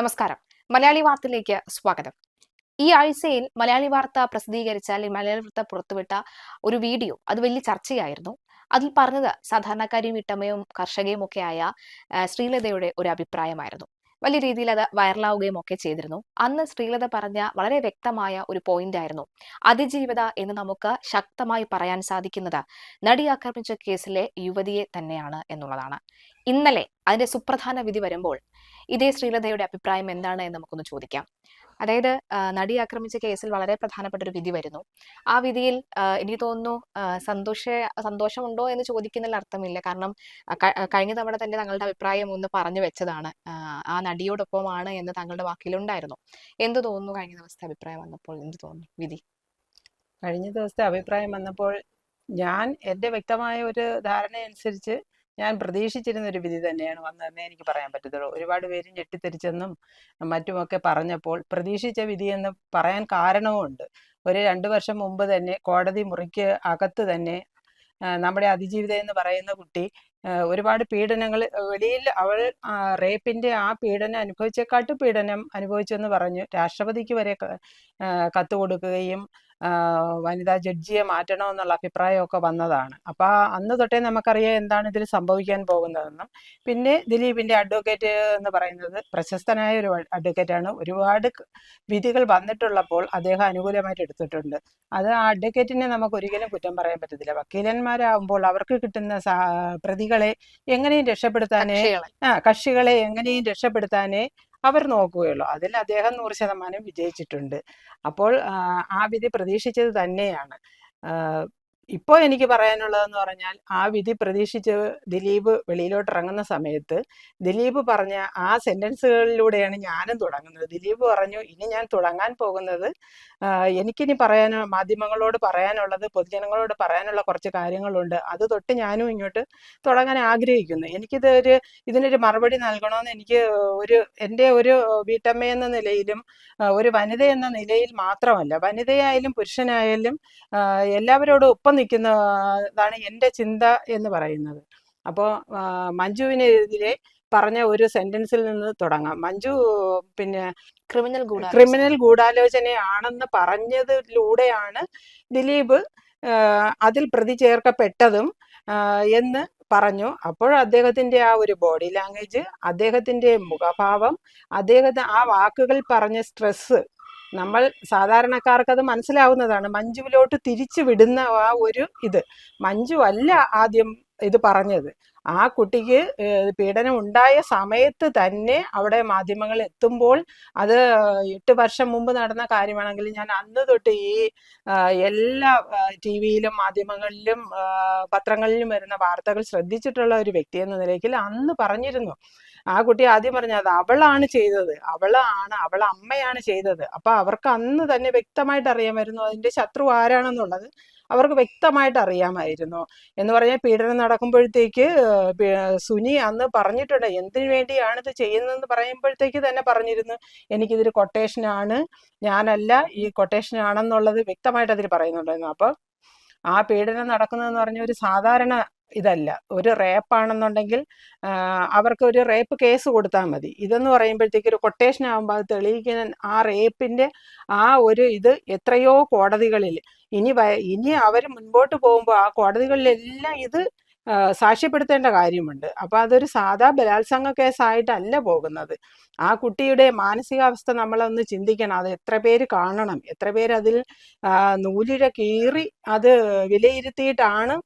നമസ്കാരം. മലയാളി വാർത്തയിലേക്ക് സ്വാഗതം. ഈ ആഴ്ചയിൽ മലയാളി വാർത്ത പ്രസിദ്ധീകരിച്ച അല്ലെങ്കിൽ മലയാളി വാർത്ത പുറത്തുവിട്ട ഒരു വീഡിയോ അത് വലിയ ചർച്ചയായിരുന്നു. അതിൽ പറഞ്ഞത് സാധാരണക്കാരിയും വീട്ടമ്മയും കർഷകയും ഒക്കെ ആയ ശ്രീലതയുടെ ഒരു അഭിപ്രായമായിരുന്നു. വലിയ രീതിയിൽ അത് വൈറലാവുകയും ഒക്കെ ചെയ്തിരുന്നു. അന്ന് ശ്രീലത പറഞ്ഞ വളരെ വ്യക്തമായ ഒരു പോയിന്റ് ആയിരുന്നു. അതിജീവിത എന്ന് നമുക്ക് ശക്തമായി പറയാൻ സാധിക്കുന്നത് നടി ആക്രമിച്ച കേസിലെ യുവതിയെ തന്നെയാണ് എന്നുള്ളതാണ്. ഇന്നലെ അതിന്റെ സുപ്രധാന വിധി വരുമ്പോൾ ഇതേ ശ്രീലതയുടെ അഭിപ്രായം എന്താണ് എന്ന് നമുക്കൊന്ന് ചോദിക്കാം. അതായത് നടി ആക്രമിച്ച കേസിൽ വളരെ പ്രധാനപ്പെട്ട ഒരു വിധി വരുന്നു. ആ വിധിയിൽ എനിക്ക് തോന്നുന്നു സന്തോഷ സന്തോഷമുണ്ടോ എന്ന് ചോദിക്കുന്നതിൽ അർത്ഥമില്ല. കാരണം കഴിഞ്ഞ തവണ തന്നെ തങ്ങളുടെ അഭിപ്രായം ഒന്ന് പറഞ്ഞു വെച്ചതാണ്. ആ, ആ നടിയോടൊപ്പമാണ് എന്ന് തങ്ങളുടെ വാക്കിലുണ്ടായിരുന്നു. എന്ത് തോന്നുന്നു കഴിഞ്ഞ ദിവസത്തെ അഭിപ്രായം വന്നപ്പോൾ? എന്ത് തോന്നുന്നു വിധി? കഴിഞ്ഞ ദിവസത്തെ അഭിപ്രായം വന്നപ്പോൾ ഞാൻ എന്റെ വ്യക്തമായ ഒരു ധാരണ അനുസരിച്ച് ഞാൻ പ്രതീക്ഷിച്ചിരുന്ന ഒരു വിധി തന്നെയാണ് വന്നതെന്നേ എനിക്ക് പറയാൻ പറ്റത്തുള്ളൂ. ഒരുപാട് പേര് ഞെട്ടിത്തിരിച്ചെന്നും മറ്റുമൊക്കെ പറഞ്ഞപ്പോൾ പ്രതീക്ഷിച്ച എന്ന് പറയാൻ കാരണവുമുണ്ട് ഒരു രണ്ട് വർഷം മുമ്പ് തന്നെ കോടതി മുറിക്ക് അകത്ത് തന്നെ നമ്മുടെ അതിജീവിത എന്ന് പറയുന്ന കുട്ടി ഒരുപാട് പീഡനങ്ങൾ വെളിയിൽ അവൾ റേപ്പിന്റെ ആ പീഡനം അനുഭവിച്ചേക്കാട്ട് പീഡനം അനുഭവിച്ചു എന്ന് പറഞ്ഞു രാഷ്ട്രപതിക്ക് വരെ കത്ത് കൊടുക്കുകയും വനിതാ ജഡ്ജിയെ മാറ്റണമെന്നുള്ള അഭിപ്രായമൊക്കെ വന്നതാണ്. അപ്പൊ ആ അന്ന് തൊട്ടേ നമുക്കറിയാം എന്താണ് ഇതിൽ സംഭവിക്കാൻ പോകുന്നതെന്നും. പിന്നെ ദിലീപിന്റെ അഡ്വക്കേറ്റ് എന്ന് പറയുന്നത് പ്രശസ്തനായ ഒരു അഡ്വക്കേറ്റ് ആണ് ഒരുപാട് വിധികൾ വന്നിട്ടുള്ളപ്പോൾ അദ്ദേഹം അനുകൂലമായിട്ട് എടുത്തിട്ടുണ്ട്. അത് ആ അഡ്വക്കേറ്റിനെ നമുക്ക് ഒരിക്കലും കുറ്റം പറയാൻ പറ്റത്തില്ല. വക്കീലന്മാരാകുമ്പോൾ അവർക്ക് കിട്ടുന്ന പ്രതികളെ എങ്ങനെയും രക്ഷപ്പെടുത്താനേ ആ കക്ഷികളെ എങ്ങനെയും രക്ഷപ്പെടുത്താനേ അവർ നോക്കുകയുള്ളൂ. അതിൽ അദ്ദേഹം നൂറ് ശതമാനം വിജയിച്ചിട്ടുണ്ട്. അപ്പോൾ ആ, വിധി പ്രതീക്ഷിച്ചത് തന്നെയാണ്. ഇപ്പോൾ എനിക്ക് പറയാനുള്ളതെന്ന് പറഞ്ഞാൽ ആ വിധി പ്രതീക്ഷിച്ച് ദിലീപ് വെളിയിലോട്ട് ഇറങ്ങുന്ന സമയത്ത് ദിലീപ് പറഞ്ഞ ആ സെന്റൻസുകളിലൂടെയാണ് ഞാനും തുടങ്ങുന്നത്. ദിലീപ് പറഞ്ഞു ഇനി ഞാൻ തുടങ്ങാൻ പോകുന്നത് എനിക്കിനി പറയാൻ മാധ്യമങ്ങളോട് പറയാനുള്ളത് പൊതുജനങ്ങളോട് പറയാനുള്ള കുറച്ച് കാര്യങ്ങളുണ്ട്. അത് തൊട്ട് ഞാനും ഇങ്ങോട്ട് തുടങ്ങാൻ ആഗ്രഹിക്കുന്നു. എനിക്കിത് ഒരു ഇതിനൊരു മറുപടി നൽകണമെന്ന് എനിക്ക് ഒരു എന്റെ ഒരു വീട്ടമ്മ എന്ന നിലയിലും ഒരു വനിത എന്ന നിലയിൽ മാത്രമല്ല വനിതയായാലും പുരുഷനായാലും എല്ലാവരോടും ഒപ്പം നിൽക്കുന്ന താണ് എന്റെ ചിന്ത എന്ന് പറയുന്നത്. അപ്പോൾ മഞ്ജുവിനെതിരെ പറഞ്ഞ ഒരു സെന്റൻസിൽ നിന്ന് തുടങ്ങാം. മഞ്ജു പിന്നെ ക്രിമിനൽ ക്രിമിനൽ ഗൂഢാലോചനയാണെന്ന് പറഞ്ഞതിലൂടെയാണ് ദിലീപ് അതിൽ പ്രതി ചേർക്കപ്പെട്ടതും എന്ന് പറഞ്ഞു. അപ്പോൾ അദ്ദേഹത്തിന്റെ ആ ഒരു ബോഡി ലാംഗ്വേജ് അദ്ദേഹത്തിന്റെ മുഖഭാവം അദ്ദേഹത്തെ ആ വാക്കുകൾ പറഞ്ഞ സ്ട്രെസ് നമ്മൾ സാധാരണക്കാർക്ക് അത് മനസ്സിലാവുന്നതാണ് മഞ്ജുവിലോട്ട് തിരിച്ചു വിടുന്ന ആ ഒരു ഇത്. മഞ്ജു അല്ല ആദ്യം ഇത് പറഞ്ഞത്. ആ കുട്ടിക്ക് പീഡനം ഉണ്ടായ സമയത്ത് തന്നെ അവിടെ മാധ്യമങ്ങൾ എത്തുമ്പോൾ അത് എട്ട് വർഷം മുമ്പ് നടന്ന കാര്യമാണെങ്കിൽ ഞാൻ അന്ന് തൊട്ട് ഈ എല്ലാ ടി വിയിലും മാധ്യമങ്ങളിലും പത്രങ്ങളിലും വരുന്ന വാർത്തകൾ ശ്രദ്ധിച്ചിട്ടുള്ള ഒരു വ്യക്തി എന്ന നിലയ്ക്ക് അന്ന് പറഞ്ഞിരുന്നു. ആ കുട്ടി ആദ്യം പറഞ്ഞത് അവളാണ് ചെയ്തത്. അവളാണ് അവളെ അമ്മയാണ് ചെയ്തത്. അപ്പൊ അവർക്ക് അന്ന് തന്നെ വ്യക്തമായിട്ട് അറിയാമായിരുന്നു അതിന്റെ ശത്രു ആരാണെന്നുള്ളത്. അവർക്ക് വ്യക്തമായിട്ട് അറിയാമായിരുന്നു. എന്ന് പറഞ്ഞാൽ പീഡനം നടക്കുമ്പോഴത്തേക്ക് സുനി അന്ന് പറഞ്ഞിട്ടുണ്ട് എന്തിനു വേണ്ടിയാണ് ഇത് ചെയ്യുന്നതെന്ന് പറയുമ്പോഴത്തേക്ക് തന്നെ പറഞ്ഞിരുന്നു. എനിക്കിതൊരു കൊട്ടേഷനാണ് ഞാനല്ല ഈ കൊട്ടേഷൻ ആണെന്നുള്ളത് വ്യക്തമായിട്ട് അതിൽ പറയുന്നുണ്ടായിരുന്നു. അപ്പോൾ ആ പീഡനം നടക്കുന്നതെന്ന് പറഞ്ഞ ഒരു സാധാരണ ഇതല്ല. ഒരു റേപ്പാണെന്നുണ്ടെങ്കിൽ അവർക്ക് ഒരു റേപ്പ് കേസ് കൊടുത്താൽ മതി. ഇതെന്ന് പറയുമ്പോഴത്തേക്ക് ഒരു കൊട്ടേഷൻ ആകുമ്പോൾ അത് തെളിയിക്കുന്ന ആ റേപ്പിന്റെ ആ ഒരു ഇത് എത്രയോ കോടതികളിൽ. ഇനി ഇനി അവർ മുൻപോട്ട് പോകുമ്പോൾ ആ കോടതികളിലെല്ലാം ഇത് സാക്ഷ്യപ്പെടുത്തേണ്ട കാര്യമുണ്ട്. അപ്പൊ അതൊരു സാധാ ബലാത്സംഗ കേസായിട്ടല്ല പോകുന്നത്. ആ കുട്ടിയുടെ മാനസികാവസ്ഥ നമ്മളൊന്ന് ചിന്തിക്കണം. അത് എത്ര പേര് കാണണം? എത്ര പേര് അതിൽ നൂലിര കീറി അത് വിലയിരുത്തിയിട്ടാണ്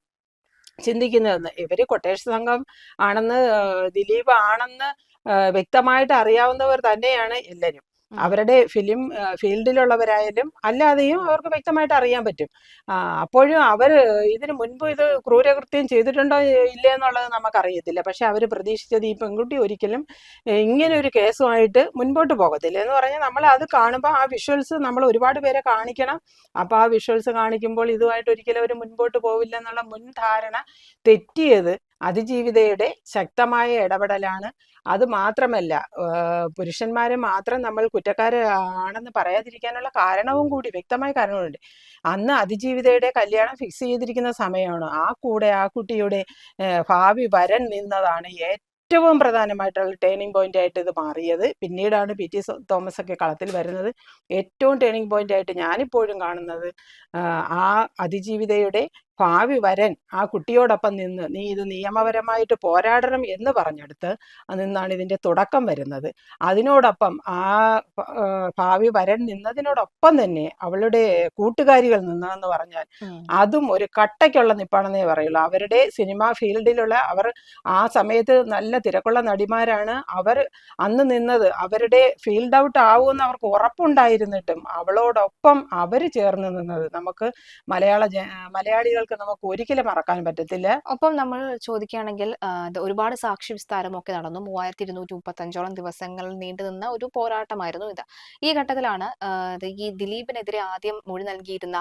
ചിന്തിക്കുന്നതെന്ന് ഇവർ കൊട്ടേഷൻ സംഘം ആണെന്ന് ദിലീപ് ആണെന്ന് വ്യക്തമായിട്ട് അറിയാവുന്നവർ തന്നെയാണ് എല്ലാവരും. അവരുടെ ഫിലിം ഫീൽഡിലുള്ളവരായാലും അല്ലാതെയും അവർക്ക് വ്യക്തമായിട്ട് അറിയാൻ പറ്റും. അപ്പോഴും അവർ ഇതിന് മുൻപ് ഇത് ക്രൂരകൃത്യം ചെയ്തിട്ടുണ്ടോ ഇല്ല എന്നുള്ളത് നമുക്കറിയത്തില്ല. പക്ഷെ അവർ പ്രതീക്ഷിച്ചത് ഈ പെൺകുട്ടി ഒരിക്കലും ഇങ്ങനെ ഒരു കേസുമായിട്ട് മുൻപോട്ട് പോകത്തില്ല. എന്ന് പറഞ്ഞാൽ നമ്മൾ അത് കാണുമ്പോൾ ആ വിഷ്വൽസ് നമ്മൾ ഒരുപാട് പേരെ കാണിക്കണം. അപ്പോൾ ആ വിഷ്വൽസ് കാണിക്കുമ്പോൾ ഇതുമായിട്ട് ഒരിക്കലും അവർ മുൻപോട്ട് പോവില്ല എന്നുള്ള മുൻധാരണ തെറ്റിയത് അതിജീവിതയുടെ ശക്തമായ ഇടപെടലാണ്. അത് മാത്രമല്ല പുരുഷന്മാരെ മാത്രം നമ്മൾ കുറ്റക്കാരാണെന്ന് പറയാതിരിക്കാനുള്ള കാരണവും കൂടി വ്യക്തമായ കാരണമുണ്ട് അന്ന് അതിജീവിതയുടെ കല്യാണം ഫിക്സ് ചെയ്തിരിക്കുന്ന സമയമാണ്. ആ കൂടെ ആ കുട്ടിയുടെ ഭാവി വരൻ നിന്നതാണ് ഏറ്റവും പ്രധാനമായിട്ടുള്ള ടേണിംഗ് പോയിന്റ് ആയിട്ട് ഇത് മാറിയത്. പിന്നീടാണ് പി. ടി. തോമസ് ഒക്കെ കളത്തിൽ വരുന്നത്. ഏറ്റവും ടേണിംഗ് പോയിന്റ് ആയിട്ട് ഞാനിപ്പോഴും കാണുന്നത് ആ അതിജീവിതയുടെ ഭാവി വരൻ ആ കുട്ടിയോടൊപ്പം നിന്ന് നീ ഇത് നിയമപരമായിട്ട് പോരാടണം എന്ന് പറഞ്ഞെടുത്ത് നിന്നാണ് ഇതിന്റെ തുടക്കം വരുന്നത്. അതിനോടൊപ്പം ആ ഭാവി വരൻ നിന്നതിനോടൊപ്പം തന്നെ അവളുടെ കൂട്ടുകാരികൾ നിന്നതെന്ന് പറഞ്ഞാൽ അതും ഒരു കട്ടയ്ക്കുള്ള നിപ്പാണെന്നേ പറയുള്ളൂ. അവരുടെ സിനിമാ ഫീൽഡിലുള്ള അവർ ആ സമയത്ത് നല്ല തിരക്കുള്ള നടിമാരാണ്. അവർ അന്ന് നിന്നത് അവരുടെ ഫീൽഡ് ഔട്ട് ആവുമെന്ന് അവർക്ക് ഉറപ്പുണ്ടായിരുന്നിട്ടും അവളോടൊപ്പം അവർ ചേർന്ന് നിന്നത് നമുക്ക് മലയാള ജ മലയാളികൾക്ക് നമുക്ക് ഒരിക്കലും മറക്കാൻ പറ്റത്തില്ല. ഒപ്പം നമ്മൾ ചോദിക്കുകയാണെങ്കിൽ ഒരുപാട് സാക്ഷി വിസ്താരമൊക്കെ നടന്നു. മൂവായിരത്തി ഇരുന്നൂറ്റി മുപ്പത്തഞ്ചോളം ദിവസങ്ങൾ നീണ്ടു നിന്ന ഒരു പോരാട്ടമായിരുന്നു ഇത്. ഈ ഘട്ടത്തിലാണ് ഈ ദിലീപിനെതിരെ ആദ്യം മൊഴി നൽകിയിരുന്ന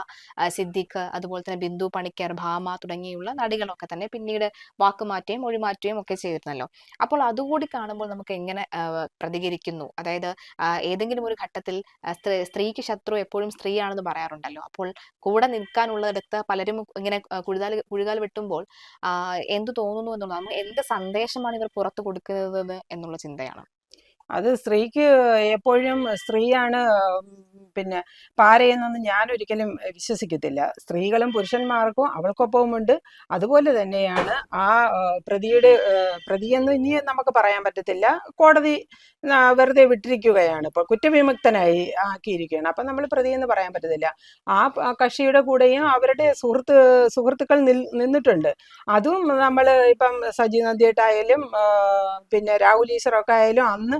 സിദ്ദിഖ് അതുപോലെ തന്നെ ബിന്ദു പണിക്കർ ഭാമ തുടങ്ങിയുള്ള നടികളൊക്കെ തന്നെ പിന്നീട് വാക്കുമാറ്റുകയും മൊഴി മാറ്റുകയും ഒക്കെ ചെയ്തിരുന്നല്ലോ. അപ്പോൾ അതുകൂടി കാണുമ്പോൾ നമുക്ക് എങ്ങനെ പ്രതികരിക്കുന്നു? അതായത് ഏതെങ്കിലും ഒരു ഘട്ടത്തിൽ സ്ത്രീക്ക് ശത്രു എപ്പോഴും സ്ത്രീയാണെന്ന് പറയാറുണ്ടല്ലോ. അപ്പോൾ കൂടെ നിൽക്കാനുള്ളിടത്ത് പലരും ഇങ്ങനെ ആ, കുഴുതാൽ കുഴുകാൽ വെട്ടുമ്പോൾ എന്ത് തോന്നുന്നു എന്നുള്ളത് നമ്മൾ എന്ത് സന്ദേശമാണ് ഇവർ പുറത്തു കൊടുക്കുന്നത് എന്നുള്ള ചിന്തയാണ്. അത് സ്ത്രീക്ക് എപ്പോഴും സ്ത്രീയാണ് പിന്നെ പാരയെന്നൊന്നും ഞാൻ ഒരിക്കലും വിശ്വസിക്കത്തില്ല. സ്ത്രീകളും പുരുഷന്മാർക്കും അവൾക്കൊപ്പവുമുണ്ട്. അതുപോലെ തന്നെയാണ് ആ പ്രതിയുടെ പ്രതിയെന്ന് ഇനി നമുക്ക് പറയാൻ പറ്റത്തില്ല. കോടതി വെറുതെ വിട്ടിരിക്കുകയാണ്. ഇപ്പോൾ കുറ്റവിമുക്തനായി ആക്കിയിരിക്കുകയാണ്. അപ്പം നമ്മൾ പ്രതിയെന്ന് പറയാൻ പറ്റത്തില്ല. ആ കക്ഷിയുടെ കൂടെയും അവരുടെ സുഹൃത്ത് സുഹൃത്തുക്കൾ നിന്നിട്ടുണ്ട്. അതും നമ്മൾ ഇപ്പം സജി നന്ദിയേട്ടായാലും പിന്നെ രാഹുൽ ഈശ്വറൊക്കെ ആയാലും അന്ന്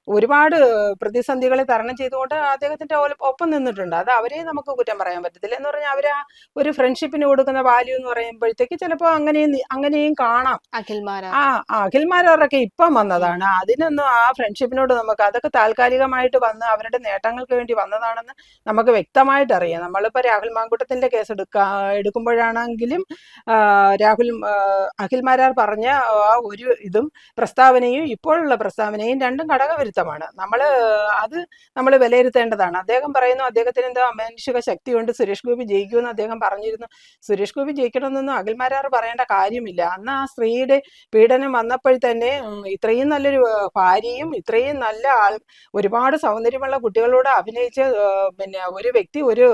ഒരുപാട് പ്രതിസന്ധികളെ തരണം ചെയ്തുകൊണ്ട് അദ്ദേഹത്തിന്റെ ഒപ്പം നിന്നിട്ടുണ്ട്. അത് അവരെ നമുക്ക് കുറ്റം പറയാൻ പറ്റത്തില്ല. എന്ന് പറഞ്ഞാൽ അവർ ഒരു ഫ്രണ്ട്ഷിപ്പിന് കൊടുക്കുന്ന വാല്യൂ എന്ന് പറയുമ്പോഴത്തേക്ക് ചിലപ്പോ അങ്ങനെയും അങ്ങനെയും കാണാം. അഖിൽമാരാ ആ അഖിൽമാരവരൊക്കെ ഇപ്പം വന്നതാണ്. അതിനൊന്നും ആ ഫ്രണ്ട്ഷിപ്പിനോട് നമുക്ക് അതൊക്കെ താൽക്കാലികമായിട്ട് വന്ന് അവരുടെ നേട്ടങ്ങൾക്ക് വേണ്ടി വന്നതാണെന്ന് നമുക്ക് വ്യക്തമായിട്ട് അറിയാം. നമ്മളിപ്പോൾ രാഹുൽ മാങ്കുട്ടത്തിന്റെ കേസ് എടുക്ക എടുക്കുമ്പോഴാണെങ്കിലും രാഹുൽ അഖിൽമാരാർ പറഞ്ഞ ആ ഒരു ഇതും പ്രസ്താവനയും ഇപ്പോഴുള്ള പ്രസ്താവനയും രണ്ടും ഘടകവിരുദ്ധമാണ് നമ്മൾ അത് നമ്മൾ വിലയിരുത്തേണ്ടതാണ്. അദ്ദേഹം പറയുന്നു അദ്ദേഹത്തിന് എന്തോ അമാനുഷിക ശക്തിയുണ്ട്. സുരേഷ് ഗോപി ജയിക്കുമെന്ന് അദ്ദേഹം പറഞ്ഞിരുന്നു. സുരേഷ് ഗോപി ജയിക്കണമെന്നൊന്നും അഖിൽമാരാർ പറയേണ്ട കാര്യമില്ല. അന്ന് ആ സ്ത്രീയുടെ പീഡനം വന്നപ്പോൾ തന്നെ ഇത്രയും നല്ലൊരു ഭാര്യയും ഇത്രയും നല്ല ആൾ ഒരുപാട് സൗന്ദര്യമുള്ള കുട്ടികളോട് അഭിനയിച്ച് പിന്നെ ഒരു വ്യക്തി ഒരു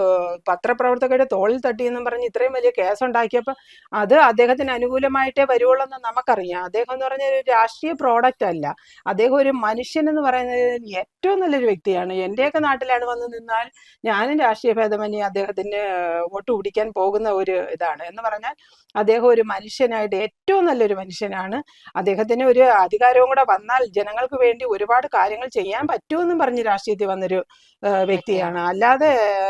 പത്രപ്രവർത്തകരുടെ തോളിൽ തട്ടിയെന്നും പറഞ്ഞ് ഇത്രയും വലിയ കേസ് ഉണ്ടാക്കിയപ്പോൾ അത് അദ്ദേഹത്തിന് അനുകൂലമായിട്ടേ വരുവുള്ളൂ എന്ന് നമുക്കറിയാം. അദ്ദേഹം എന്ന് പറഞ്ഞ ഒരു രാഷ്ട്രീയ പ്രോഡക്റ്റ് അല്ല. അദ്ദേഹം ഒരു മനുഷ്യൻ എന്ന് പറയുന്നത് ഏറ്റവും നല്ലൊരു വ്യക്തിയാണ്. എന്റെയൊക്കെ നാട്ടിലാണ് വന്ന് നിന്നാൽ ഞാനും രാഷ്ട്രീയ ഭേദമന്യേ അദ്ദേഹത്തിന് വോട്ട് പിടിക്കാൻ പോകുന്ന ഒരു ഇതാണ്. എന്ന് പറഞ്ഞാൽ അദ്ദേഹം ഒരു മനുഷ്യനായിട്ട് ഏറ്റവും നല്ലൊരു മനുഷ്യനാണ്. അദ്ദേഹത്തിന് ഒരു അധികാരവും കൂടെ വന്നാൽ ജനങ്ങൾക്ക് വേണ്ടി ഒരുപാട് കാര്യങ്ങൾ ചെയ്യാൻ പറ്റുമെന്നും പറഞ്ഞ് രാഷ്ട്രീയത്തിൽ വന്നൊരു വ്യക്തിയാണ്. അല്ലാതെ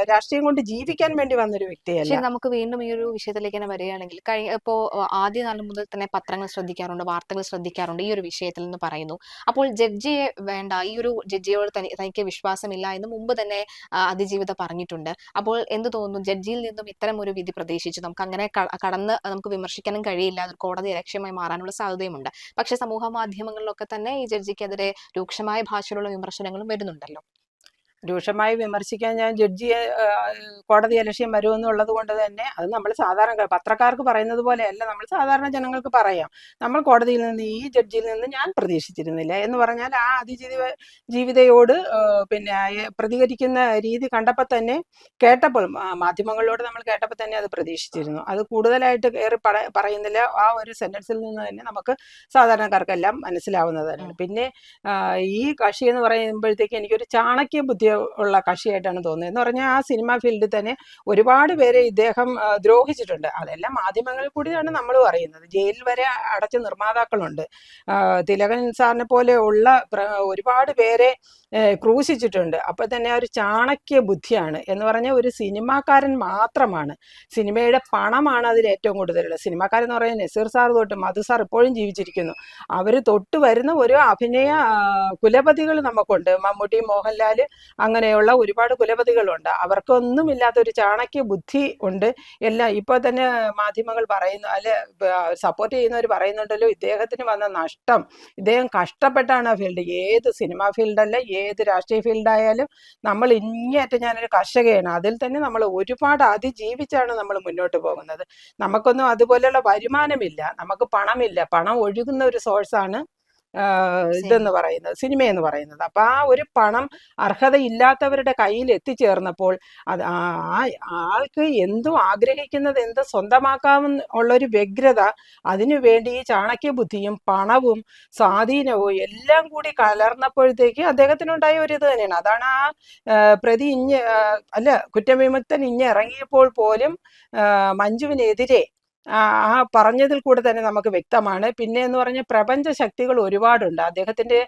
രാഷ്ട്രീയം കൊണ്ട് ജീവിക്കാൻ വേണ്ടി വന്നൊരു വ്യക്തിയല്ല. നമുക്ക് വീണ്ടും ഈ ഒരു വിഷയത്തിലേക്ക് തന്നെ വരികയാണെങ്കിൽ കഴിഞ്ഞ ഇപ്പോ ആദ്യ നാൾ മുതൽ തന്നെ പത്രങ്ങൾ ശ്രദ്ധിക്കാറുണ്ട് വാർത്തകൾ ശ്രദ്ധിക്കാറുണ്ട് ഈ ഒരു വിഷയത്തിൽ നിന്ന് പറയുന്നു. അപ്പോൾ ജഡ്ജിയെ വേണ്ട ഈ ഒരു ജഡ്ജിയോട് തനി തനിക്ക് വിശ്വാസമില്ല എന്ന് മുമ്പ് തന്നെ അതിജീവിത പറഞ്ഞിട്ടുണ്ട്. അപ്പോൾ എന്ത് തോന്നുന്നു? ജഡ്ജിയിൽ നിന്നും ഇത്തരം ഒരു വിധി പ്രതീക്ഷിച്ചു. നമുക്ക് അങ്ങനെ കടന്ന് നമുക്ക് വിമർശിക്കാനും കഴിയില്ല. അതൊരു കോടതി ലക്ഷ്യമായി മാറാനുള്ള സാധ്യതയുമുണ്ട്. പക്ഷേ സമൂഹ മാധ്യമങ്ങളിലൊക്കെ തന്നെ ഈ ജഡ്ജിക്കെതിരെ രൂക്ഷമായ ഭാഷയിലുള്ള വിമർശനങ്ങളും വരുന്നുണ്ടല്ലോ. രൂക്ഷമായി വിമർശിക്കാൻ ഞാൻ ജഡ്ജിയെ കോടതി അലക്ഷ്യം വരുമെന്നുള്ളത് കൊണ്ട് തന്നെ അത് നമ്മൾ സാധാരണ പത്രക്കാർക്ക് പറയുന്നത് പോലെയല്ല. നമ്മൾ സാധാരണ ജനങ്ങൾക്ക് പറയാം. നമ്മൾ കോടതിയിൽ നിന്ന് ഈ ജഡ്ജിയിൽ നിന്ന് ഞാൻ പ്രതീക്ഷിച്ചിരുന്നില്ല എന്ന് പറഞ്ഞാൽ ആ അതിജീവ ജീവിതയോട് പിന്നെ പ്രതികരിക്കുന്ന രീതി കണ്ടപ്പോൾ തന്നെ കേട്ടപ്പോൾ മാധ്യമങ്ങളിലൂടെ നമ്മൾ കേട്ടപ്പോൾ തന്നെ അത് പ്രതീക്ഷിച്ചിരുന്നു. അത് കൂടുതലായിട്ട് കയറി പറയുന്നില്ല. ആ ഒരു സെന്റൻസിൽ നിന്ന് തന്നെ നമുക്ക് സാധാരണക്കാർക്കെല്ലാം മനസ്സിലാവുന്നതാണ്. പിന്നെ ഈ കക്ഷി എന്ന് പറയുമ്പോഴത്തേക്ക് എനിക്കൊരു ചാണക്യ ബുദ്ധി ഉള്ള കക്ഷിയായിട്ടാണ് തോന്നുന്നത്. എന്ന് പറഞ്ഞാൽ ആ സിനിമ ഫീൽഡിൽ തന്നെ ഒരുപാട് പേരെ ഇദ്ദേഹം ദ്രോഹിച്ചിട്ടുണ്ട്. അതെല്ലാം മാധ്യമങ്ങളിൽ കൂടിയാണ് നമ്മൾ പറയുന്നത്. ജയിലിൽ വരെ അടച്ച നിർമ്മാതാക്കളുണ്ട്. തിലകൻ സാറിനെ പോലെ ഉള്ള ഒരുപാട് പേരെ ക്രൂശിച്ചിട്ടുണ്ട്. അപ്പൊ തന്നെ ഒരു ചാണക്യ ബുദ്ധിയാണ് എന്ന് പറഞ്ഞാൽ ഒരു സിനിമാക്കാരൻ മാത്രമാണ്. സിനിമയുടെ പണമാണ് അതിൽ ഏറ്റവും കൂടുതലുള്ളത്. സിനിമാക്കാരൻ എന്ന് പറയുന്നത് നസീർ സാർ തൊട്ട് മധു സാർ ഇപ്പോഴും ജീവിച്ചിരിക്കുന്നു. അവർ തൊട്ട് വരുന്ന ഒരു അഭിനയ കുലപതികൾ നമുക്കുണ്ട്. മമ്മൂട്ടി മോഹൻലാൽ അങ്ങനെയുള്ള ഒരുപാട് കുലപതികളുണ്ട്. അവർക്കൊന്നും ഇല്ലാത്ത ഒരു ചാണക്യ ബുദ്ധി ഉണ്ട്. എല്ലാം ഇപ്പോൾ തന്നെ മാധ്യമങ്ങൾ പറയുന്നു അല്ലെ സപ്പോർട്ട് ചെയ്യുന്നവർ പറയുന്നുണ്ടല്ലോ ഇദ്ദേഹത്തിന് വന്ന നഷ്ടം. ഇദ്ദേഹം കഷ്ടപ്പെട്ടാണ് ആ ഫീൽഡ്. ഏത് സിനിമാ ഫീൽഡല്ല ഏത് രാഷ്ട്രീയ ഫീൽഡായാലും നമ്മൾ ഇങ്ങേറ്റം ഞാനൊരു കർഷകയാണ്. അതിൽ തന്നെ നമ്മൾ ഒരുപാട് അതിജീവിച്ചാണ് നമ്മൾ മുന്നോട്ട് പോകുന്നത്. നമുക്കൊന്നും അതുപോലെയുള്ള വരുമാനമില്ല. നമുക്ക് പണമില്ല. പണം ഒഴുകുന്ന ഒരു സോഴ്സാണ് ഇതെന്ന് പറയുന്നത് സിനിമ എന്ന് പറയുന്നത്. അപ്പൊ ആ ഒരു പണം അർഹതയില്ലാത്തവരുടെ കയ്യിൽ എത്തിച്ചേർന്നപ്പോൾ അത് ആൾക്ക് എന്തും ആഗ്രഹിക്കുന്നത് എന്ത് സ്വന്തമാക്കാമെന്ന് ഉള്ളൊരു വ്യഗ്രത അതിനുവേണ്ടി ഈ ചാണക്യ ബുദ്ധിയും പണവും സ്വാധീനവും എല്ലാം കൂടി കലർന്നപ്പോഴത്തേക്ക് അദ്ദേഹത്തിനുണ്ടായ ഒരു ഇത് തന്നെയാണ്. അതാണ് ആ പ്രതി ഇഞ്ഞ് അല്ല കുറ്റവിമുക്തൻ ഇഞ്ഞ് ഇറങ്ങിയപ്പോൾ പോലും മഞ്ജുവിനെതിരെ ആ പറഞ്ഞതിൽ കൂടെ തന്നെ നമുക്ക് വ്യക്തമാണ്. പിന്നെ എന്ന് പറഞ്ഞ പ്രപഞ്ച ശക്തികൾ ഒരുപാടുണ്ട്. അദ്ദേഹത്തിന്റെ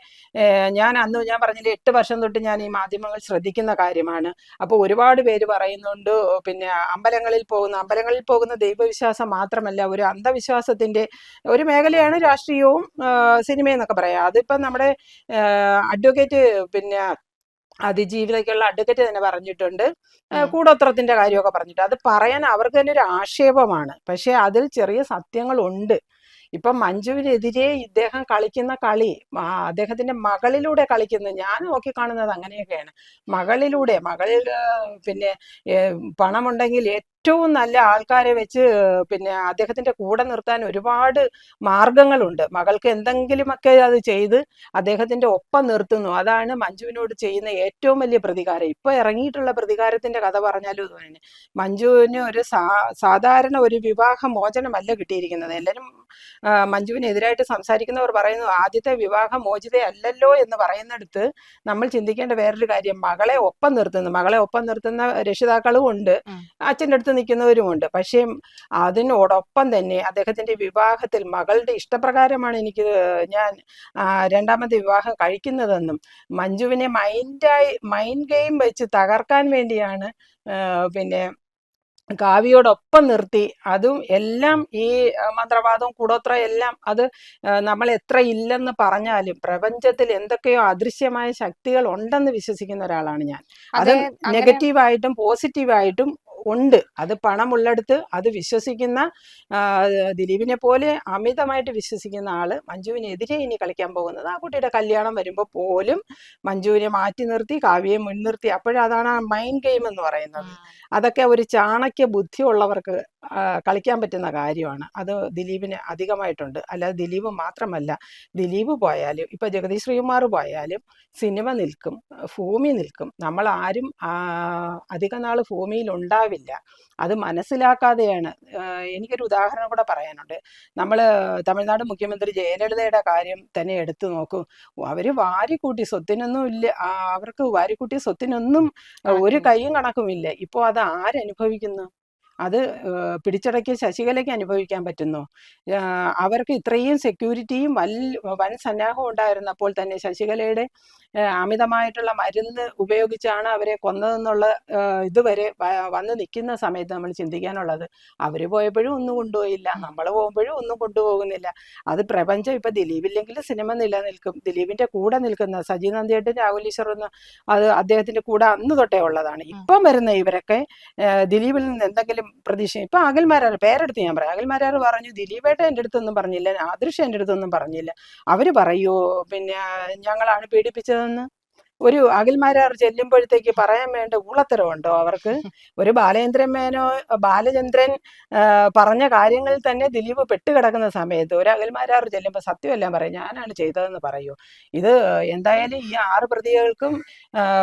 ഞാൻ അന്ന് ഞാൻ പറഞ്ഞില്ലേ എട്ട് വർഷം തൊട്ട് ഞാൻ ഈ മാധ്യമങ്ങൾ ശ്രദ്ധിക്കുന്ന കാര്യമാണ്. അപ്പോൾ ഒരുപാട് പേര് പറയുന്നുണ്ട് പിന്നെ അമ്പലങ്ങളിൽ പോകുന്ന അമ്പലങ്ങളിൽ പോകുന്ന ദൈവവിശ്വാസം മാത്രമല്ല ഒരു അന്ധവിശ്വാസത്തിന്റെ ഒരു മേഖലയാണ് രാഷ്ട്രീയവും സിനിമയെന്നൊക്കെ പറയാം. അതിപ്പം നമ്മുടെ അഡ്വക്കേറ്റ് പിന്നെ അതിജീവിതയ്ക്കുള്ള അഡ്വക്കറ്റ് തന്നെ പറഞ്ഞിട്ടുണ്ട്. കൂടോത്രത്തിന്റെ കാര്യമൊക്കെ പറഞ്ഞിട്ട് അത് പറയാൻ അവർക്ക് തന്നെ ഒരു ആക്ഷേപമാണ്. പക്ഷെ അതിൽ ചെറിയ സത്യങ്ങളുണ്ട്. ഇപ്പം മഞ്ജുവിനെതിരെ ഇദ്ദേഹം കളിക്കുന്ന കളി അദ്ദേഹത്തിന്റെ മകളിലൂടെ കളിക്കുന്നത് ഞാൻ നോക്കിക്കാണുന്നത് അങ്ങനെയൊക്കെയാണ്. മകളിലൂടെ മകളിൽ പിന്നെ പണമുണ്ടെങ്കിൽ ഏറ്റവും നല്ല ആൾക്കാരെ വെച്ച് പിന്നെ അദ്ദേഹത്തിന്റെ കൂടെ നിർത്താൻ ഒരുപാട് മാർഗങ്ങളുണ്ട്. മകൾക്ക് എന്തെങ്കിലുമൊക്കെ അത് ചെയ്ത് അദ്ദേഹത്തിന്റെ ഒപ്പം നിർത്തുന്നു. അതാണ് മഞ്ജുവിനോട് ചെയ്യുന്ന ഏറ്റവും വലിയ പ്രതികാരം. ഇപ്പൊ ഇറങ്ങിയിട്ടുള്ള പ്രതികാരത്തിന്റെ കഥ പറഞ്ഞാലും ഇത് തന്നെ മഞ്ജുവിന് ഒരു സാധാരണ ഒരു വിവാഹ മോചനമല്ല കിട്ടിയിരിക്കുന്നത്. എല്ലാവരും മഞ്ജുവിനെതിരായിട്ട് സംസാരിക്കുന്നവർ പറയുന്നു ആദ്യത്തെ വിവാഹ മോചിതയല്ലല്ലോ എന്ന് പറയുന്നിടത്ത് നമ്മൾ ചിന്തിക്കേണ്ട വേറൊരു കാര്യം. മകളെ ഒപ്പം നിർത്തുന്നു. മകളെ ഒപ്പം നിർത്തുന്ന രക്ഷിതാക്കളും ഉണ്ട്. അച്ഛന്റെ അടുത്ത് നിൽക്കുന്നവരുമുണ്ട് പക്ഷേ അതിനോടൊപ്പം തന്നെ അദ്ദേഹത്തിന്റെ വിവാഹത്തിൽ മകളുടെ ഇഷ്ടപ്രകാരമാണ് എനിക്ക് ഞാൻ രണ്ടാമത്തെ വിവാഹം കഴിക്കുന്നതെന്നും മഞ്ജുവിനെ മൈൻഡായി മൈൻഡ് ഗെയിം വെച്ച് തകർക്കാൻ വേണ്ടിയാണ് പിന്നെ കാവ്യയോടൊപ്പം നിർത്തി. അതും എല്ലാം ഈ മന്ത്രവാദവും കൂടോത്ര എല്ലാം അത് നമ്മൾ എത്ര ഇല്ലെന്ന് പറഞ്ഞാലും പ്രപഞ്ചത്തിൽ എന്തൊക്കെയോ അദൃശ്യമായ ശക്തികൾ ഉണ്ടെന്ന് വിശ്വസിക്കുന്ന ഒരാളാണ് ഞാൻ. അത് നെഗറ്റീവായിട്ടും പോസിറ്റീവായിട്ടും ഉണ്ട്. അത് പണമുള്ളിടത്ത് അത് വിശ്വസിക്കുന്ന ദിലീപിനെ പോലെ അമിതമായിട്ട് വിശ്വസിക്കുന്ന ആൾ മഞ്ജുവിനെതിരെ ഇനി കളിക്കാൻ പോകുന്നത്. ആ കുട്ടിയുടെ കല്യാണം വരുമ്പോൾ പോലും മഞ്ജുവിനെ മാറ്റി നിർത്തി കാവ്യയെ മുൻനിർത്തി. അപ്പോഴതാണ് ആ മൈൻഡ് ഗെയിം എന്ന് പറയുന്നത്. അതൊക്കെ ഒരു ചാണക്യ ബുദ്ധിയുള്ളവർക്ക് ആ, കളിക്കാൻ പറ്റുന്ന കാര്യമാണ്. അത് ദിലീപിന് അധികമായിട്ടുണ്ട്. അല്ലാതെ ദിലീപ് മാത്രമല്ല ദിലീപ് പോയാലും ഇപ്പം ജഗദീഷ് ശ്രീകുമാർ പോയാലും സിനിമ നിൽക്കും ഭൂമി നിൽക്കും. നമ്മൾ ആരും അധിക നാൾ ഭൂമിയിൽ ഉണ്ടാവില്ല. അത് മനസ്സിലാക്കാതെയാണ് എനിക്കൊരു ഉദാഹരണം കൂടെ പറയാനുണ്ട്. നമ്മൾ തമിഴ്നാട് മുഖ്യമന്ത്രി ജയലളിതയുടെ കാര്യം തന്നെ എടുത്തു നോക്കൂ. അവർ വാരിക്കൂട്ടി സ്വത്തിനൊന്നും ഇല്ല അവർക്ക് വാരിക്കൂട്ടിയ സ്വത്തിനൊന്നും ഒരു. കൈയും കണക്കുമില്ല. ഇപ്പോൾ അത് ആരനുഭവിക്കുന്നു അത് പിടിച്ചടക്കിയ ശശികലയ്ക്ക് അനുഭവിക്കാൻ പറ്റുന്നു. അവർക്ക് ഇത്രയും സെക്യൂരിറ്റിയും വൽ വൻ സന്നാഹവും ഉണ്ടായിരുന്നപ്പോൾ തന്നെ ശശികലയുടെ അമിതമായിട്ടുള്ള മരുന്ന് ഉപയോഗിച്ചാണ് അവരെ കൊന്നതെന്നുള്ള ഇതുവരെ വന്ന് നിൽക്കുന്ന സമയത്ത് നമ്മൾ ചിന്തിക്കാനുള്ളത്. അവർ പോയപ്പോഴും ഒന്നും കൊണ്ടുപോയില്ല. നമ്മൾ പോകുമ്പോഴും ഒന്നും കൊണ്ടുപോകുന്നില്ല. അത് പ്രപഞ്ചം ഇപ്പം ദിലീപില്ലെങ്കിൽ സിനിമ നിലനിൽക്കും. ദിലീപിന്റെ കൂടെ നിൽക്കുന്ന സജി നന്ദിയേട്ടൻ രാഹുൽ ഈശ്വർ എന്ന് അത് അദ്ദേഹത്തിന്റെ കൂടെ അന്ന് തൊട്ടേ ഉള്ളതാണ്. ഇപ്പം വരുന്ന ഇവരൊക്കെ ദിലീപിൽ നിന്ന് എന്തെങ്കിലും പ്രതീക്ഷ ഇപ്പൊ അകൽമാരാർ പേരെടുത്ത് ഞാൻ പറയാം. അകൽമാരാർ പറഞ്ഞു ദിലീപേട്ട എന്റെ അടുത്തൊന്നും പറഞ്ഞില്ല ആദൃശ എന്റെ അടുത്തൊന്നും പറഞ്ഞില്ല. അവർ പറയൂ പിന്നെ ഞങ്ങളാണ് പീഡിപ്പിച്ചതെന്ന്. ഒരു അഖിൽമാരാർ ചെല്ലുമ്പോഴത്തേക്ക് പറയാൻ വേണ്ട ഊളത്തരമുണ്ടോ അവർക്ക്? ഒരു ബാലചന്ദ്രൻ മേനോ ബാലചന്ദ്രൻ പറഞ്ഞ കാര്യങ്ങളിൽ തന്നെ ദിലീപ് പെട്ടുകിടക്കുന്ന സമയത്ത് ഒരു അഖിൽമാരാർ ചെല്ലുമ്പോൾ സത്യമെല്ലാം പറയും ഞാനാണ് ചെയ്തതെന്ന് പറയൂ. ഇത് എന്തായാലും ഈ ആറ് പ്രതികൾക്കും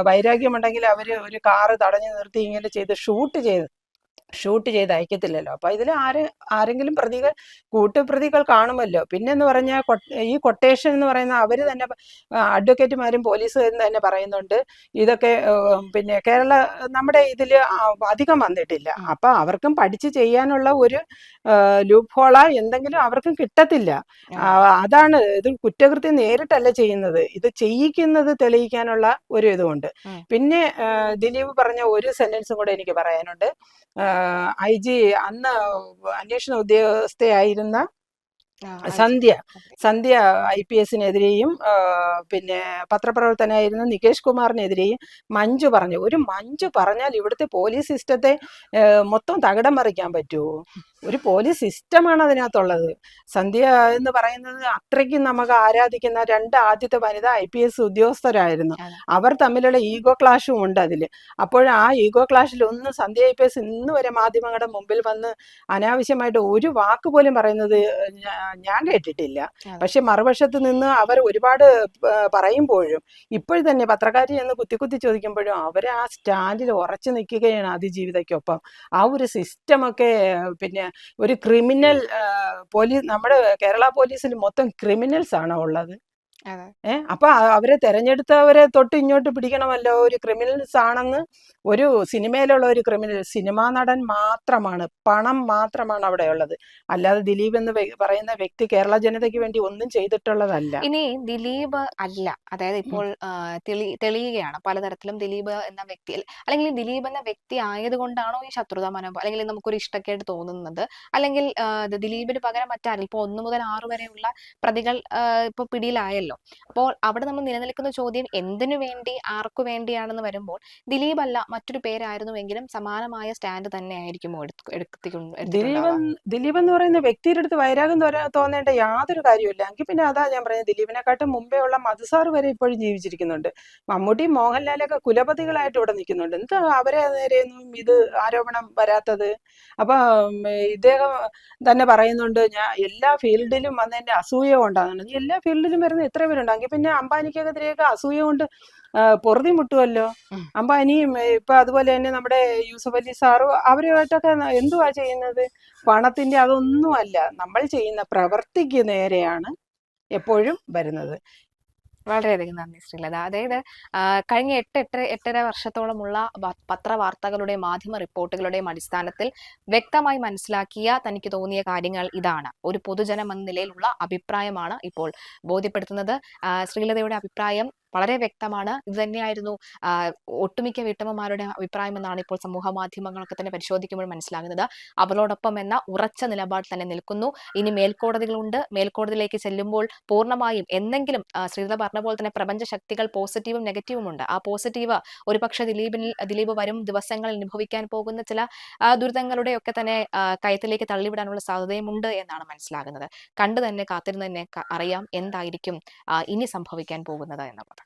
വൈരാഗ്യമുണ്ടെങ്കിൽ അവർ ഒരു കാറ് തടഞ്ഞു നിർത്തി ഇങ്ങനെ ചെയ്ത് ഷൂട്ട് ചെയ്ത് ഷൂട്ട് ചെയ്ത് അയക്കത്തില്ലല്ലോ. അപ്പൊ ഇതിൽ ആര് ആരെങ്കിലും പ്രതികൾ കൂട്ടുപ്രതികൾ കാണുമല്ലോ. പിന്നെ പിന്നെന്ന് പറഞ്ഞാൽ ഈ കൊട്ടേഷൻ എന്ന് പറയുന്ന അവർ തന്നെ അഡ്വക്കേറ്റുമാരും പോലീസുകാരും തന്നെ പറയുന്നുണ്ട്. ഇതൊക്കെ പിന്നെ കേരള നമ്മുടെ ഇതിൽ അധികം വന്നിട്ടില്ല. അപ്പൊ അവർക്കും പഠിച്ച് ചെയ്യാനുള്ള ഒരു ലൂപ്പ് ഹോള എന്തെങ്കിലും അവർക്കും കിട്ടത്തില്ല. അതാണ് ഇത് കുറ്റകൃത്യം നേരിട്ടല്ല ചെയ്യുന്നത്. ഇത് ചെയ്യിക്കുന്നത് തെളിയിക്കാനുള്ള ഒരു ഇതുമുണ്ട്. പിന്നെ ദിലീപ് പറഞ്ഞ ഒരു സെന്റൻസും കൂടെ എനിക്ക് പറയാനുണ്ട്. ഐ ജി അന്ന് അന്വേഷണ ഉദ്യോഗസ്ഥയായിരുന്ന സന്ധ്യ. സന്ധ്യ ഐ പി എസിനെതിരെയും പിന്നെ പത്രപ്രവർത്തനായിരുന്ന നികേഷ് കുമാറിനെതിരെയും മഞ്ജു പറഞ്ഞു. ഒരു മഞ്ജു പറഞ്ഞാൽ ഇവിടുത്തെ പോലീസ് സിസ്റ്റത്തെ മൊത്തം തകിടം മറിക്കാൻ പറ്റുമോ ഒരു പോലീസ് സിസ്റ്റമാണ് അതിനകത്തുള്ളത്. സന്ധ്യ എന്ന് പറയുന്നത് അത്രയ്ക്കും നമുക്ക് ആരാധിക്കുന്ന രണ്ട് ആദ്യത്തെ വനിത ഐ പി എസ് ഉദ്യോഗസ്ഥരായിരുന്നു. അവർ തമ്മിലുള്ള ഈഗോ ക്ലാഷും ഉണ്ട് അതിൽ. അപ്പോൾ ആ ഈഗോ ക്ലാഷിൽ ഒന്നും സന്ധ്യ ഐ പി എസ് ഇന്ന് വരെ മാധ്യമങ്ങളുടെ മുമ്പിൽ വന്ന് അനാവശ്യമായിട്ട് ഒരു വാക്ക് പോലും പറയുന്നത് ഞാൻ കേട്ടിട്ടില്ല. പക്ഷെ മറുവശത്ത് നിന്ന് അവർ ഒരുപാട് പറയുമ്പോഴും ഇപ്പോഴും തന്നെ പത്രക്കാരി എന്ന് കുത്തി കുത്തി ചോദിക്കുമ്പോഴും അവർ ആ സ്റ്റാൻഡിൽ ഉറച്ചു നിൽക്കുകയാണ് അതിജീവിതയ്ക്കൊപ്പം. ആ ഒരു സിസ്റ്റമൊക്കെ പിന്നെ ഒരു ക്രിമിനൽ പോലീസ് നമ്മുടെ കേരള പോലീസിൽ മൊത്തം ക്രിമിനൽസ് ആണോ ഉള്ളത്? അതെ. ഏഹ് അവരെ തെരഞ്ഞെടുത്ത് അവരെ തെരഞ്ഞെടുത്തവരെ തൊട്ട് ഇങ്ങോട്ട് പിടിക്കണമല്ലോ ഒരു ക്രിമിനൽസ് ആണെന്ന്. ഒരു സിനിമയിലുള്ള ഒരു ക്രിമിനൽ സിനിമാ നടൻ മാത്രമാണ് പണം മാത്രമാണ് അവിടെ ഉള്ളത് അല്ലാതെ ദിലീപ് എന്ന് വ്യ- പറയുന്ന വ്യക്തി കേരള ജനതയ്ക്ക് വേണ്ടി ഒന്നും ചെയ്തിട്ടുള്ളതല്ല. ഇനി ദിലീപ് അല്ല. അതായത് ഇപ്പോൾ ആ, തെളി തെളിയുകയാണ്. പലതരത്തിലും ദിലീപ് എന്ന വ്യക്തി അല്ലെങ്കിൽ ദിലീപ് എന്ന വ്യക്തി ആയതുകൊണ്ടാണോ ഈ ശത്രുതാ മനോഭാവം അല്ലെങ്കിൽ നമുക്കൊരു ഇഷ്ടക്കേട് തോന്നുന്നത്? അല്ലെങ്കിൽ ആ, ഇത് ദിലീപിന് പകരം മറ്റാരും ഇപ്പോൾ ഒന്നു മുതൽ ആറ് വരെയുള്ള പ്രതികൾ ആ, ഇപ്പോൾ പിടിയിലായല്ലോ. അപ്പോൾ അവിടെ നമ്മൾ നിലനിൽക്കുന്ന ചോദ്യം എന്തിനു വേണ്ടി ആർക്കു വേണ്ടിയാണെന്ന് വരുമ്പോൾ ദിലീപ് അല്ല മറ്റൊരു പേരായിരുന്നുവെങ്കിലും സമാനമായ സ്റ്റാൻഡ് തന്നെ ആയിരിക്കും ദിലീപ് എന്ന് പറയുന്ന വ്യക്തിയുടെ അടുത്ത് വൈരാഗ്യം തോന്നേണ്ട യാതൊരു കാര്യമില്ല എങ്കിൽ പിന്നെ അതാ ഞാൻ പറഞ്ഞത് ദിലീപിനെക്കാട്ടും മുമ്പേ ഉള്ള മധുസാർ വരെ ഇപ്പോഴും ജീവിച്ചിരിക്കുന്നുണ്ട്. മമ്മൂട്ടി മോഹൻലാലൊക്കെ കുലപതികളായിട്ട് ഇവിടെ നിൽക്കുന്നുണ്ട്. എന്താ അവരെ നേരെയൊന്നും ഇത് ആരോപണം വരാത്തത്? അപ്പൊ ഇദ്ദേഹം തന്നെ പറയുന്നുണ്ട് ഞാൻ എല്ലാ ഫീൽഡിലും വന്നതിന്റെ അസൂയ കൊണ്ടാണ്. എല്ലാ ഫീൽഡിലും വരുന്ന എത്ര പേരുണ്ട് എങ്കിൽ പിന്നെ അംബാനിക്കെതിരെയൊക്കെ അസൂയ കൊണ്ട് പൊറുതി മുട്ടുമല്ലോ. അംബാനിയും ഇപ്പൊ അതുപോലെ തന്നെ നമ്മുടെ യൂസഫ് അലി സാറും അവരുമായിട്ടൊക്കെ എന്തുവാ ചെയ്യുന്നത്? പണത്തിന്റെ അതൊന്നും അല്ല നമ്മൾ ചെയ്യുന്ന പ്രവൃത്തിക്ക് നേരെയാണ് എപ്പോഴും വരുന്നത്. വളരെയധികം നന്ദി ശ്രീലത. അതായത് കഴിഞ്ഞ എട്ട് എട്ട് എട്ടര വർഷത്തോളമുള്ള പത്രവാർത്തകളുടെയും മാധ്യമ റിപ്പോർട്ടുകളുടെയും അടിസ്ഥാനത്തിൽ വ്യക്തമായി മനസ്സിലാക്കിയ തനിക്ക് തോന്നിയ കാര്യങ്ങൾ ഇതാണ്. ഒരു പൊതുജനം എന്ന നിലയിലുള്ള അഭിപ്രായമാണ് ഇപ്പോൾ ബോധ്യപ്പെടുത്തുന്നത്. ശ്രീലതയുടെ അഭിപ്രായം വളരെ വ്യക്തമാണ്. ഇത് തന്നെയായിരുന്നു ഒട്ടുമിക്ക വീട്ടമ്മമാരുടെ അഭിപ്രായം എന്നാണ് ഇപ്പോൾ സമൂഹ മാധ്യമങ്ങളൊക്കെ തന്നെ പരിശോധിക്കുമ്പോൾ മനസ്സിലാകുന്നത്. അവളോടൊപ്പം എന്ന ഉറച്ച നിലപാട് തന്നെ നിൽക്കുന്നു. ഇനി മേൽക്കോടതികളുണ്ട്. മേൽക്കോടതിയിലേക്ക് ചെല്ലുമ്പോൾ പൂർണമായും എന്തെങ്കിലും ശ്രീത പറഞ്ഞ പോലെ തന്നെ പ്രപഞ്ച ശക്തികൾ പോസിറ്റീവും നെഗറ്റീവും ഉണ്ട്. ആ പോസിറ്റീവ് ഒരുപക്ഷെ ദിലീപിൽ ദിലീപ് വരും ദിവസങ്ങളിൽ അനുഭവിക്കാൻ പോകുന്ന ചില ദുരിതങ്ങളുടെ ഒക്കെ തന്നെ കയത്തിലേക്ക് തള്ളിവിടാനുള്ള സാധ്യതയുമുണ്ട് എന്നാണ് മനസ്സിലാകുന്നത്. കണ്ടു തന്നെ കാത്തിരുന്ന് തന്നെ അറിയാം എന്തായിരിക്കും ഇനി സംഭവിക്കാൻ പോകുന്നത് എന്നുള്ളത്.